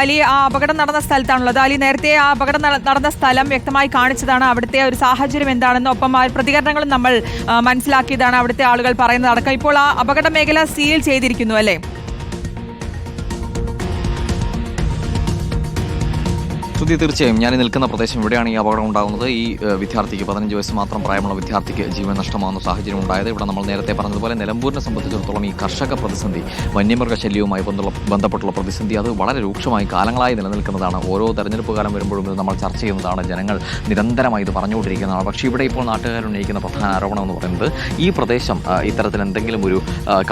അലി ആ അപകടം നടന്ന സ്ഥലത്താണുള്ളത്. അലി നേരത്തെ ആ അപകടം നടന്ന സ്ഥലം വ്യക്തമായി കാണിച്ചതാണ്. അവിടുത്തെ ഒരു സാഹചര്യം എന്താണെന്ന് ഒപ്പം ആ പ്രതികരണങ്ങളും നമ്മൾ മനസ്സിലാക്കിയതാണ് അവിടുത്തെ ആളുകൾ പറയുന്നത് അടക്കം. ഇപ്പോൾ ആ അപകട മേഖല സീൽ ചെയ്തിരിക്കുന്നു അല്ലേ? ശ്രുതി തീർച്ചയായും ഞാൻ നിൽക്കുന്ന പ്രദേശം ഇവിടെയാണ് ഈ അപകടം ഉണ്ടാകുന്നത്. ഈ വിദ്യാർത്ഥിക്ക് പതിനഞ്ച് വയസ്സ് മാത്രം പ്രായമുള്ള വിദ്യാർത്ഥിക്ക് ജീവൻ നഷ്ടമാകുന്ന സാഹചര്യം ഉണ്ടായത്. ഇവിടെ നമ്മൾ നേരത്തെ പറഞ്ഞതുപോലെ നിലമ്പൂരിനെ സംബന്ധിച്ചിടത്തോളം ഈ കർഷക പ്രതിസന്ധി വന്യമൃഗ ശല്യവുമായി ബന്ധപ്പെട്ടുള്ള പ്രതിസന്ധി അത് വളരെ രൂക്ഷമായി കാലങ്ങളായി നിലനിൽക്കുന്നതാണ്. ഓരോ തെരഞ്ഞെടുപ്പ് കാലം വരുമ്പോഴും ഇത് നമ്മൾ ചർച്ച ചെയ്യുന്നതാണ്. ജനങ്ങൾ നിരന്തരമായി ഇത് പറഞ്ഞുകൊണ്ടിരിക്കുന്നതാണ്. പക്ഷേ ഇവിടെ ഇപ്പോൾ നാട്ടുകാർ ഉന്നയിക്കുന്ന പ്രധാന ആരോപണം എന്ന് പറയുന്നത് ഈ പ്രദേശം ഇത്തരത്തിൽ എന്തെങ്കിലും ഒരു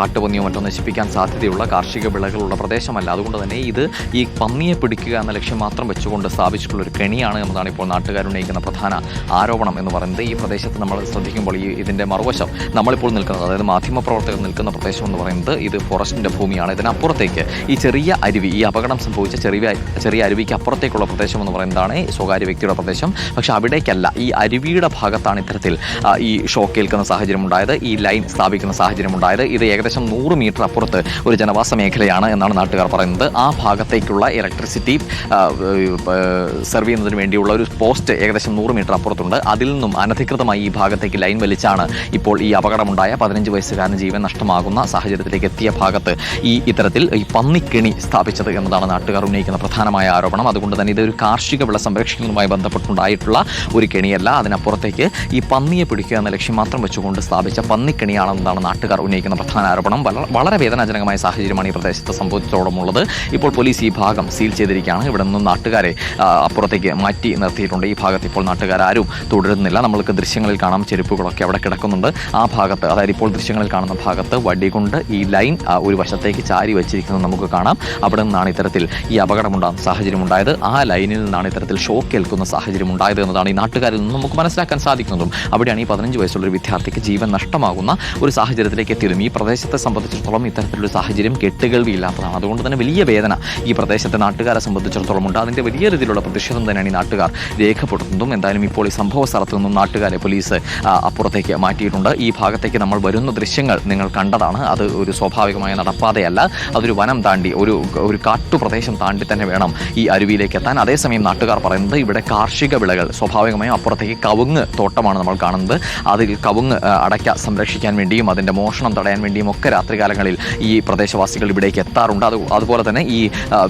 കാട്ടുപന്നിയോ മറ്റോ നശിപ്പിക്കാൻ സാധ്യതയുള്ള കാർഷിക വിളകളുള്ള പ്രദേശമല്ല. അതുകൊണ്ട് തന്നെ ഇത് ഈ പന്നിയെ പിടിക്കുക എന്ന ലക്ഷ്യം മാത്രം വെച്ചുകൊണ്ട് സ്ഥാപിച്ചിട്ടുള്ള ഒരു കെണിയാണ് എന്നതാണ് ഇപ്പോൾ നാട്ടുകാർ ഉന്നയിക്കുന്ന പ്രധാന ആരോപണം എന്ന് പറയുന്നത്. ഈ പ്രദേശത്ത് നമ്മൾ ശ്രദ്ധിക്കുമ്പോൾ ഈ ഇതിന്റെ മറുവശം നമ്മളിപ്പോൾ നിൽക്കുന്നത് അതായത് മാധ്യമ മാധ്യമപ്രവർത്തകർ നിൽക്കുന്ന പ്രദേശം എന്ന് പറയുന്നത് ഇത് ഫോറസ്റ്റിന്റെ ഭൂമിയാണ്. ഇതിനപ്പുറത്തേക്ക് ഈ ചെറിയ അരുവി ഈ അപകടം സംഭവിച്ച ചെറിയ ചെറിയ അരുവിക്ക് അപ്പുറത്തേക്കുള്ള പ്രദേശം എന്ന് പറയുന്നതാണ് സ്വകാര്യ വ്യക്തിയുടെ പ്രദേശം. പക്ഷെ അവിടേക്കല്ല ഈ അരുവിയുടെ ഭാഗത്താണ് ഇത്തരത്തിൽ ഈ ഷോക്ക് ഏൽക്കുന്ന സാഹചര്യം ഉണ്ടായത് ഈ ലൈൻ സ്ഥാപിക്കുന്ന സാഹചര്യം ഉണ്ടായത് ഇത് ഏകദേശം നൂറ് മീറ്റർ അപ്പുറത്ത് ഒരു ജനവാസ മേഖലയാണ് എന്നാണ് നാട്ടുകാർ പറയുന്നത്. ആ ഭാഗത്തേക്കുള്ള ഇലക്ട്രിസിറ്റി സെർവ് ചെയ്യുന്നതിന് വേണ്ടിയുള്ള ഒരു പോസ്റ്റ് ഏകദേശം നൂറ് മീറ്റർ അപ്പുറത്തുണ്ട്. അതിൽ നിന്നും അനധികൃതമായി ഈ ഭാഗത്തേക്ക് ലൈൻ വലിച്ചാണ് ഇപ്പോൾ ഈ അപകടമുണ്ടായ പതിനഞ്ച് വയസ്സുകാരൻ ജീവൻ നഷ്ടമാകുന്ന സാഹചര്യത്തിലേക്ക് എത്തിയ ഭാഗത്ത് ഈ ഇത്തരത്തിൽ ഈ പന്നിക്കെണി സ്ഥാപിച്ചത് എന്നതാണ് നാട്ടുകാർ ഉന്നയിക്കുന്ന പ്രധാനമായ ആരോപണം. അതുകൊണ്ട് തന്നെ ഇതൊരു കാർഷിക വിള സംരക്ഷണവുമായി ബന്ധപ്പെട്ടുണ്ടായിട്ടുള്ള ഒരു കെണിയല്ല. അതിനപ്പുറത്തേക്ക് ഈ പന്നിയെ പിടിക്കുക എന്ന ലക്ഷ്യം മാത്രം വെച്ചുകൊണ്ട് സ്ഥാപിച്ച പന്നിക്കെണിയാണെന്നതാണ് നാട്ടുകാർ ഉന്നയിക്കുന്ന പ്രധാന ആരോപണം. വളരെ വേദനാജനകമായ സാഹചര്യമാണ് ഈ പ്രദേശത്ത് സംഭവിച്ചതോടൊപ്പമുള്ളത് ഇപ്പോൾ പോലീസ് ഈ ഭാഗം സീൽ ചെയ്തിരിക്കുകയാണ്. ഇവിടെ നിന്നും നാട്ടുകാരെ അപ്പുറത്തേക്ക് മാറ്റി നിർത്തിയിട്ടുണ്ട്. ഈ ഭാഗത്ത് ഇപ്പോൾ നാട്ടുകാരും തുടരുന്നില്ല. നമ്മൾക്ക് ദൃശ്യങ്ങളിൽ കാണാം. ചെരുപ്പുകളൊക്കെ അവിടെ കിടക്കുന്നുണ്ട്. ആ ഭാഗത്ത് അതായത് ഇപ്പോൾ ദൃശ്യങ്ങളിൽ കാണുന്ന ഭാഗത്ത് വടി കൊണ്ട് ഈ ലൈൻ ഒരു വശത്തേക്ക് ചാരി വെച്ചിരിക്കുന്നത് നമുക്ക് കാണാം. അവിടെ നിന്നാണ് ഇത്തരത്തിൽ ഈ അപകടമുണ്ടാകുന്ന സാഹചര്യം ഉണ്ടായത് ആ ലൈനിൽ നിന്നാണ് ഇത്തരത്തിൽ ഷോക്ക് ഏൽക്കുന്ന സാഹചര്യം ഉണ്ടായത് എന്നതാണ് ഈ നാട്ടുകാരിൽ നിന്ന് നമുക്ക് മനസ്സിലാക്കാൻ സാധിക്കുന്നതും. അവിടെയാണ് ഈ പതിനഞ്ച് വയസ്സുള്ള ഒരു വിദ്യാർത്ഥിക്ക് ജീവൻ നഷ്ടമാകുന്ന ഒരു സാഹചര്യത്തിലേക്ക് എത്തിയതും. ഈ പ്രദേശത്തെ സംബന്ധിച്ചിടത്തോളം ഇത്തരത്തിലൊരു സാഹചര്യം കെട്ടുകേൾവിയില്ലാത്തതാണ്. അതുകൊണ്ട് തന്നെ വലിയ വേദന ഈ പ്രദേശത്തെ നാട്ടുകാരെ സംബന്ധിച്ചിടത്തോളം ഉണ്ട്. അതിന്റെ വലിയ രീതിയിലുള്ള പ്രതിഷേധം തന്നെയാണ് ഈ നാട്ടുകാർ രേഖപ്പെടുത്തുന്നതും. എന്തായാലും ഇപ്പോൾ ഈ സംഭവ സ്ഥലത്ത് നിന്നും നാട്ടുകാരെ പോലീസ് അപ്പുറത്തേക്ക് മാറ്റിയിട്ടുണ്ട്. ഈ ഭാഗത്തേക്ക് നമ്മൾ വരുന്ന ദൃശ്യങ്ങൾ നിങ്ങൾ കണ്ടതാണ്. അത് ഒരു സ്വാഭാവികമായ നടപ്പാതയല്ല. അതൊരു വനം താണ്ടി ഒരു ഒരു കാട്ടുപ്രദേശം താണ്ടി തന്നെ വേണം ഈ അരുവിയിലേക്ക് എത്താൻ. അതേസമയം നാട്ടുകാർ പറയുന്നത് ഇവിടെ കാർഷിക വിളകൾ സ്വാഭാവികമായും അപ്പുറത്തേക്ക് കവുങ്ങ് തോട്ടമാണ് നമ്മൾ കാണുന്നത്. അതിൽ കവുങ്ങ് അടയ്ക്ക സംരക്ഷിക്കാൻ വേണ്ടിയും അതിന്റെ മോഷണം തടയാൻ വേണ്ടിയും ഒക്കെ രാത്രികാലങ്ങളിൽ ഈ പ്രദേശവാസികൾ ഇവിടേക്ക് എത്താറുണ്ട്. അത് അതുപോലെ തന്നെ ഈ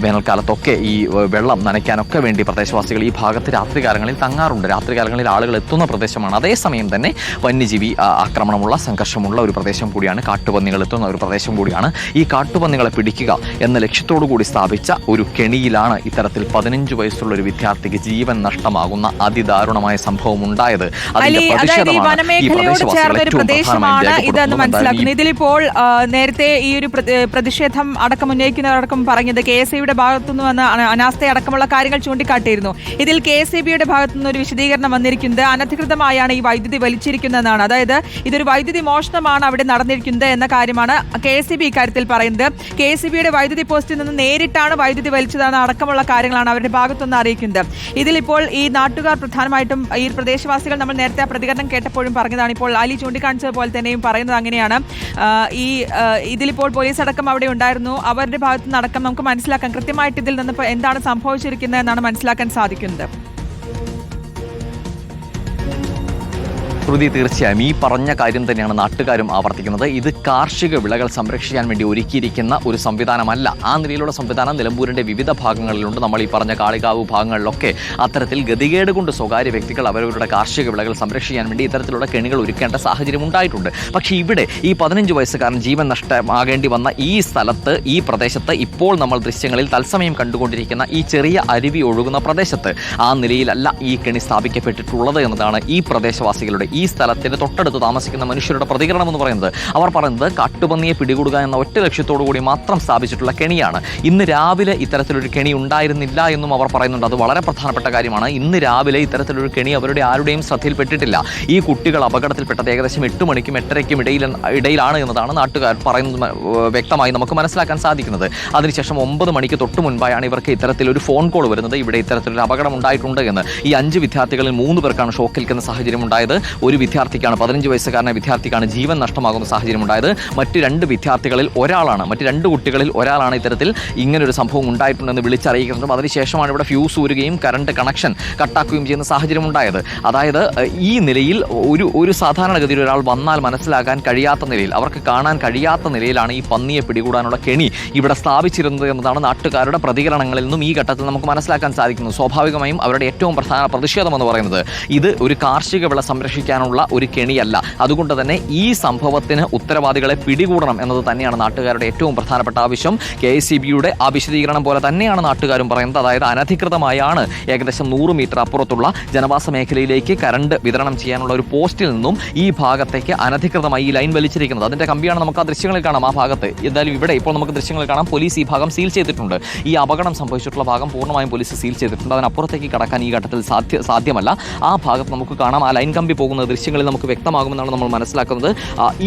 വേനൽക്കാലത്തൊക്കെ ഈ വെള്ളം നനയ്ക്കാനൊക്കെ വേണ്ടി പ്രദേശവാസികൾ ഈ ഭാഗത്ത് രാത്രികാലങ്ങളിൽ തങ്ങാറുണ്ട്. രാത്രികാലങ്ങളിൽ ആളുകൾ എത്തുന്ന പ്രദേശമാണ്. അതേസമയം തന്നെ വന്യജീവി ആക്രമണമുള്ള സംഘർഷമുള്ള ഒരു പ്രദേശം കൂടിയാണ് കാട്ടുപന്നികൾ എത്തുന്ന ഒരു പ്രദേശം കൂടിയാണ് ഈ കാട്ടുപന്നികളെ പിടിക്കുക എന്ന ലക്ഷ്യത്തോടു കൂടി സ്ഥാപിച്ച ഒരു കെണിയിലാണ് ഇത്തരത്തിൽ പതിനഞ്ച് വയസ്സുള്ള ഒരു വിദ്യാർത്ഥിക്ക് ജീവൻ നഷ്ടമാകുന്ന അതിദാരുണമായ സംഭവം ഉണ്ടായത്. അതിന്റെ പ്രതിഷേധമാണ് ഇതിലിപ്പോൾ നേരത്തെ ഈ ഒരു പ്രതി- പ്രതിഷേധം അടക്കം ഉന്നയിക്കുന്നവരടക്കം പറഞ്ഞത് കെ എസ് ഐയുടെ ഭാഗത്തുനിന്ന് വന്ന അനാസ്ഥയടക്കമുള്ള കാര്യങ്ങൾ ചൂണ്ടിക്കാട്ടിയിരുന്നു. ഇതിൽ കെ എസ് ബിയുടെ ഭാഗത്തുനിന്ന് ഒരു വിശദീകരണം വന്നിരിക്കുന്നത് അനധികൃതമായാണ് ഈ വൈദ്യുതി വലിച്ചിരിക്കുന്നതെന്നാണ്. അതായത് ഇതൊരു വൈദ്യുതി മോഷണമാണ് അവിടെ നടന്നിരിക്കുന്നത് എന്ന കാര്യമാണ് കെ എസ് ഇ ബി ഇക്കാര്യത്തിൽ പറയുന്നത്. കെ എസ് ഇ ബിയുടെ വൈദ്യുതി പോസ്റ്റിൽ നിന്ന് നേരിട്ടാണ് വൈദ്യുതി വലിച്ചതാണ് അടക്കമുള്ള കാര്യങ്ങളാണ് അവരുടെ ഭാഗത്തുനിന്ന് അറിയിക്കുന്നത്. ഇതിലിപ്പോൾ ഈ നാട്ടുകാർ പ്രധാനമായിട്ടും ഈ പ്രദേശവാസികൾ നമ്മൾ നേരത്തെ പ്രതികരണം കേട്ടപ്പോഴും പറഞ്ഞതാണ്. ഇപ്പോൾ അലി ചൂണ്ടിക്കാണിച്ചത് പോലെ തന്നെയും പറയുന്നത് അങ്ങനെയാണ്. ഈ ഇതിലിപ്പോൾ പോലീസ് അടക്കം അവിടെ ഉണ്ടായിരുന്നു. അവരുടെ ഭാഗത്തു നടക്കം നമുക്ക് മനസ്സിലാക്കാം. കൃത്യമായിട്ട് ഇതിൽ നിന്ന് എന്താണ് സംഭവിച്ചിരിക്കുന്നത് എന്നാണ് മനസ്സിലാക്കാൻ സാധിക്കുന്നത്. ശ്രുതി തീർച്ചയായും ഈ പറഞ്ഞ കാര്യം തന്നെയാണ് നാട്ടുകാരും ആവർത്തിക്കുന്നത്. ഇത് കാർഷിക വിളകൾ സംരക്ഷിക്കാൻ വേണ്ടി ഒരുക്കിയിരിക്കുന്ന ഒരു സംവിധാനമല്ല. ആ നിലയിലുള്ള സംവിധാനം നിലമ്പൂരിന്റെ വിവിധ ഭാഗങ്ങളിലുണ്ട്. നമ്മൾ ഈ പറഞ്ഞ കാളികാവ് ഭാഗങ്ങളിലൊക്കെ അത്തരത്തിൽ ഗതികേട് കൊണ്ട് സ്വകാര്യ വ്യക്തികൾ അവരവരുടെ കാർഷിക വിളകൾ സംരക്ഷിക്കാൻ വേണ്ടി ഇത്തരത്തിലുള്ള കെണികൾ ഒരുക്കേണ്ട സാഹചര്യം ഉണ്ടായിട്ടുണ്ട്. പക്ഷേ ഇവിടെ ഈ പതിനഞ്ച് വയസ്സുകാരൻ ജീവൻ നഷ്ടമാകേണ്ടി വന്ന ഈ സ്ഥലത്ത് ഈ പ്രദേശത്ത് ഇപ്പോൾ നമ്മൾ ദൃശ്യങ്ങളിൽ തത്സമയം കണ്ടുകൊണ്ടിരിക്കുന്ന ഈ ചെറിയ അരുവി ഒഴുകുന്ന പ്രദേശത്ത് ആ നിലയിലല്ല ഈ കെണി സ്ഥാപിക്കപ്പെട്ടിട്ടുള്ളത് എന്നതാണ് ഈ പ്രദേശവാസികളുടെ ഈ സ്ഥലത്തിന് തൊട്ടടുത്ത് താമസിക്കുന്ന മനുഷ്യരുടെ പ്രതികരണം എന്ന് പറയുന്നത്. അവർ പറയുന്നത് കാട്ടുപന്നിയെ പിടികൂടുക എന്ന ഒറ്റ ലക്ഷ്യത്തോടു കൂടി മാത്രം സ്ഥാപിച്ചിട്ടുള്ള കെണിയാണ്. ഇന്ന് രാവിലെ ഇത്തരത്തിലൊരു കെണി ഉണ്ടായിരുന്നില്ല എന്നും അവർ പറയുന്നുണ്ട്. അത് വളരെ പ്രധാനപ്പെട്ട കാര്യമാണ്. ഇന്ന് രാവിലെ ഇത്തരത്തിലൊരു കെണി അവരുടെ ആരുടെയും ശ്രദ്ധയിൽപ്പെട്ടിട്ടില്ല. ഈ കുട്ടികൾ അപകടത്തിൽപ്പെട്ടത് ഏകദേശം എട്ട് മണിക്കും എട്ടരയ്ക്കും ഇടയിൽ ഇടയിലാണ് എന്നതാണ് നാട്ടുകാർ പറയുന്നത് വ്യക്തമായി നമുക്ക് മനസ്സിലാക്കാൻ സാധിക്കുന്നത്. അതിനുശേഷം ഒമ്പത് മണിക്ക് തൊട്ട് മുൻപായാണ് ഇവർക്ക് ഇത്തരത്തിലൊരു ഫോൺ കോൾ വരുന്നത്. ഇവിടെ ഇത്തരത്തിലൊരു അപകടം ഉണ്ടായിട്ടുണ്ട് എന്ന്. ഈ അഞ്ച് വിദ്യാർത്ഥികളിൽ മൂന്ന് പേർക്കാണ് ഷോക്കേൽക്കുന്ന സാഹചര്യം ഉണ്ടായത്. ഒരു വിദ്യാർത്ഥിക്കാണ് പതിനഞ്ച് വയസ്സുകാരനെ വിദ്യാർത്ഥിക്കാണ് ജീവൻ നഷ്ടമാകുന്ന സാഹചര്യം ഉണ്ടായത് മറ്റ് രണ്ട് വിദ്യാർത്ഥികളിൽ ഒരാളാണ് മറ്റ് രണ്ട് കുട്ടികളിൽ ഒരാളാണ് ഇത്തരത്തിൽ ഇങ്ങനൊരു സംഭവം ഉണ്ടായിട്ടുണ്ടെന്ന് വിളിച്ചറിയിക്കുന്നതും അതിനുശേഷമാണ് ഇവിടെ ഫ്യൂസ് ഊരുകയും കറണ്ട് കണക്ഷൻ കട്ടാക്കുകയും ചെയ്യുന്ന സാഹചര്യം ഉണ്ടായത് അതായത് ഈ നിലയിൽ ഒരു ഒരു സാധാരണഗതിയിൽ ഒരാൾ വന്നാൽ മനസ്സിലാക്കാൻ കഴിയാത്ത നിലയിൽ അവർക്ക് കാണാൻ കഴിയാത്ത നിലയിലാണ് ഈ പന്നിയെ പിടികൂടാനുള്ള കെണി ഇവിടെ സ്ഥാപിച്ചിരുന്നത് എന്നതാണ് നാട്ടുകാരുടെ പ്രതികരണങ്ങളിൽ നിന്നും ഈ ഘട്ടത്തിൽ നമുക്ക് മനസ്സിലാക്കാൻ സാധിക്കുന്നു സ്വാഭാവികമായും അവരുടെ ഏറ്റവും പ്രധാന പ്രതിഷേധം എന്ന് പറയുന്നത് ഇത് ഒരു കാർഷിക വിള സംരക്ഷിക്കാനുള്ള ഒരു കെണിയല്ല. അതുകൊണ്ട് തന്നെ ഈ സംഭവത്തിന് ഉത്തരവാദികളെ പിടികൂടണം എന്നത് തന്നെയാണ് നാട്ടുകാരുടെ ഏറ്റവും പ്രധാനപ്പെട്ട ആവശ്യം. കെ എസ് സി ബിയുടെ ആ വിശദീകരണം പോലെ തന്നെയാണ് നാട്ടുകാരും പറയുന്നത്. അതായത് അനധികൃതമായാണ് ഏകദേശം നൂറ് മീറ്റർ അപ്പുറത്തുള്ള ജനവാസ മേഖലയിലേക്ക് കറണ്ട് വിതരണം ചെയ്യാനുള്ള ഒരു പോസ്റ്റിൽ നിന്നും ഈ ഭാഗത്തേക്ക് അനധികൃതമായി ഈ ലൈൻ വലിച്ചിരിക്കുന്നത്. അതിന്റെ കമ്പിയാണ് നമുക്ക് ആ ദൃശ്യങ്ങളിൽ കാണാം. ആ ഭാഗത്ത് എന്തായാലും ഇവിടെ ഇപ്പോൾ നമുക്ക് ദൃശ്യങ്ങൾ കാണാം. പോലീസ് ഈ ഭാഗം സീൽ ചെയ്തിട്ടുണ്ട്. ഈ അപകടം സംഭവിച്ചിട്ടുള്ള ഭാഗം പൂർണമായും പോലീസ് സീൽ ചെയ്തിട്ടുണ്ട്. അതിനപ്പുറത്തേക്ക് കടക്കാൻ ഈ ഘട്ടത്തിൽ സാധ്യ സാധ്യമല്ല. ആ ഭാഗത്ത് നമുക്ക് കാണാം. ആ ലൈൻ കമ്പി പോകുന്ന ദൃശ്യങ്ങളിൽ നമുക്ക് വ്യക്തമാകുമെന്നാണ് നമ്മൾ മനസ്സിലാക്കുന്നത്.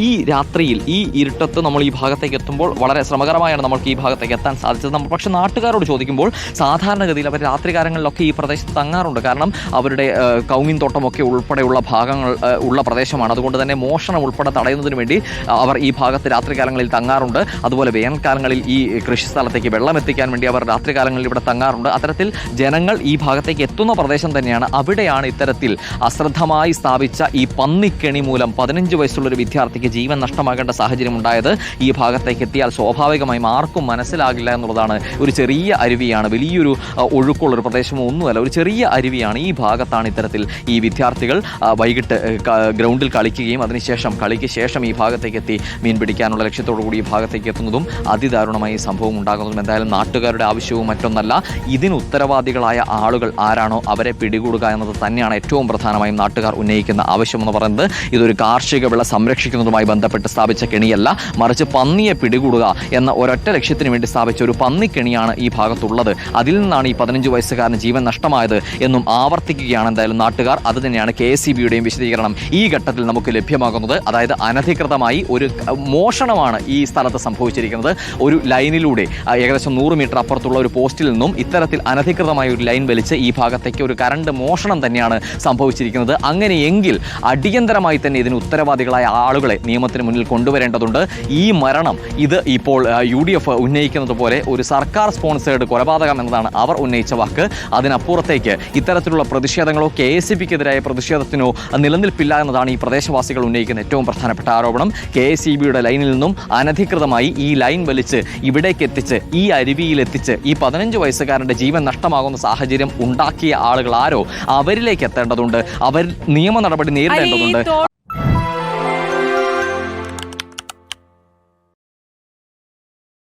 ഈ രാത്രിയിൽ ഈ ഇരുട്ടത്ത് നമ്മൾ ഈ ഭാഗത്തേക്ക് എത്തുമ്പോൾ വളരെ ശ്രമകരമായാണ് നമുക്ക് ഈ ഭാഗത്തേക്ക് എത്താൻ സാധിച്ചത്. നമ്മൾ പക്ഷേ നാട്ടുകാരോട് ചോദിക്കുമ്പോൾ സാധാരണഗതിയിൽ അവർ രാത്രികാലങ്ങളിലൊക്കെ ഈ പ്രദേശത്ത് തങ്ങാറുണ്ട്. കാരണം അവരുടെ കൗങ്ങിൻ തോട്ടമൊക്കെ ഉൾപ്പെടെയുള്ള ഭാഗങ്ങൾ ഉള്ള പ്രദേശമാണ്. അതുകൊണ്ട് തന്നെ മോഷണം ഉൾപ്പെടെ തടയുന്നതിന് വേണ്ടി അവർ ഈ ഭാഗത്ത് രാത്രികാലങ്ങളിൽ തങ്ങാറുണ്ട്. അതുപോലെ വേനൽക്കാലങ്ങളിൽ ഈ കൃഷി സ്ഥലത്തേക്ക് വെള്ളം എത്തിക്കാൻ വേണ്ടി അവർ രാത്രികാലങ്ങളിൽ ഇവിടെ തങ്ങാറുണ്ട്. അത്തരത്തിൽ ജനങ്ങൾ ഈ ഭാഗത്തേക്ക് എത്തുന്ന പ്രദേശം തന്നെയാണ്. അവിടെയാണ് ഇത്തരത്തിൽ അശ്രദ്ധമായി സ്ഥാപിച്ച ഈ പന്നിക്കെണി മൂലം പതിനഞ്ച് വയസ്സുള്ള ഒരു വിദ്യാർത്ഥിക്ക് ജീവൻ നഷ്ടമാകേണ്ട സാഹചര്യം ഉണ്ടായത് ഈ ഭാഗത്തേക്ക് എത്തിയാൽ സ്വാഭാവികമായും ആർക്കും മനസ്സിലാകില്ല എന്നുള്ളതാണ് ഒരു ചെറിയ അരുവിയാണ്. വലിയൊരു ഒഴുക്കുള്ളൊരു പ്രദേശമോ ഒന്നുമല്ല ഒരു ചെറിയ അരുവിയാണ് ഈ ഭാഗത്താണ് ഇത്തരത്തിൽ ഈ വിദ്യാർത്ഥികൾ വൈകിട്ട് ഗ്രൗണ്ടിൽ കളിക്കുകയും അതിനുശേഷം കളിക്ക് ശേഷം ഈ ഭാഗത്തേക്ക് എത്തി മീൻ പിടിക്കാനുള്ള ലക്ഷ്യത്തോടു കൂടി ഈ ഭാഗത്തേക്ക് എത്തുന്നതും അതിദാരുണമായി സംഭവം ഉണ്ടാകുന്നതും എന്തായാലും നാട്ടുകാരുടെ ആവശ്യവും മറ്റൊന്നല്ല. ഇതിന് ഉത്തരവാദികളായ ആളുകൾ ആരാണോ അവരെ പിടികൂടുക എന്നത് തന്നെയാണ് ഏറ്റവും പ്രധാനമായും നാട്ടുകാർ ഉന്നയിക്കുന്ന ആവശ്യം എന്ന് പറയുന്നത് ഇതൊരു കാർഷിക വിള സംരക്ഷിക്കുന്നതുമായി ബന്ധപ്പെട്ട് സ്ഥാപിച്ച കെണിയല്ല. മറിച്ച് പന്നിയെ പിടികൂടുക എന്ന ഒരൊറ്റ ലക്ഷ്യത്തിന് വേണ്ടി സ്ഥാപിച്ച ഒരു പന്നിക്കെണിയാണ് ഈ ഭാഗത്തുള്ളത്. അതിൽ നിന്നാണ് ഈ പതിനഞ്ച് വയസ്സുകാരന് ജീവൻ നഷ്ടമായത് എന്നും ആവർത്തിക്കുകയാണ് എന്തായാലും നാട്ടുകാർ. അത് തന്നെയാണ് കെ എസ് ബിയുടെയും വിശദീകരണം ഈ ഘട്ടത്തിൽ നമുക്ക് ലഭ്യമാകുന്നത്. അതായത് അനധികൃതമായി ഒരു മോഷണമാണ് ഈ സ്ഥലത്ത് സംഭവിച്ചിരിക്കുന്നത്. ഒരു ലൈനിലൂടെ ഏകദേശം നൂറ് മീറ്റർ അപ്പുറത്തുള്ള ഒരു പോസ്റ്റിൽ നിന്നും ഇത്തരത്തിൽ അനധികൃതമായ ഒരു ലൈൻ വലിച്ച് ഈ ഭാഗത്തേക്ക് ഒരു കറണ്ട് മോഷണം തന്നെയാണ് സംഭവിച്ചിരിക്കുന്നത്. അങ്ങനെയെങ്കിൽ അടിയന്തരമായി തന്നെ ഇതിന് ഉത്തരവാദികളായ ആളുകളെ നിയമത്തിന് മുന്നിൽ കൊണ്ടുവരേണ്ടതുണ്ട്. ഈ മരണം ഇത് ഇപ്പോൾ യു ഡി എഫ് ഉന്നയിക്കുന്നത് പോലെ ഒരു സർക്കാർ സ്പോൺസേഡ് കൊലപാതകം എന്നതാണ് അവർ ഉന്നയിച്ച വാക്ക്. അതിനപ്പുറത്തേക്ക് ഇത്തരത്തിലുള്ള പ്രതിഷേധങ്ങളോ കെ എസ് പിക്കെതിരായ പ്രതിഷേധത്തിനോ നിലനിൽപ്പില്ല എന്നതാണ് ഈ പ്രദേശവാസികൾ ഉന്നയിക്കുന്ന ഏറ്റവും പ്രധാനപ്പെട്ട ആരോപണം. കെ എസ് ഇ ബിയുടെ ലൈനിൽ നിന്നും അനധികൃതമായി ഈ ലൈൻ വലിച്ച് ഇവിടേക്ക് എത്തിച്ച് ഈ അരുവിയിലെത്തിച്ച് ഈ പതിനഞ്ച് വയസ്സുകാരന്റെ ജീവൻ നഷ്ടമാകുന്ന സാഹചര്യം ഉണ്ടാക്കിയ ആളുകൾ ആരോ? അവരിലേക്ക് എത്തേണ്ടതുണ്ട്. അവർ നിയമ നടപടി നേരിടേണ്ടതുണ്ട്.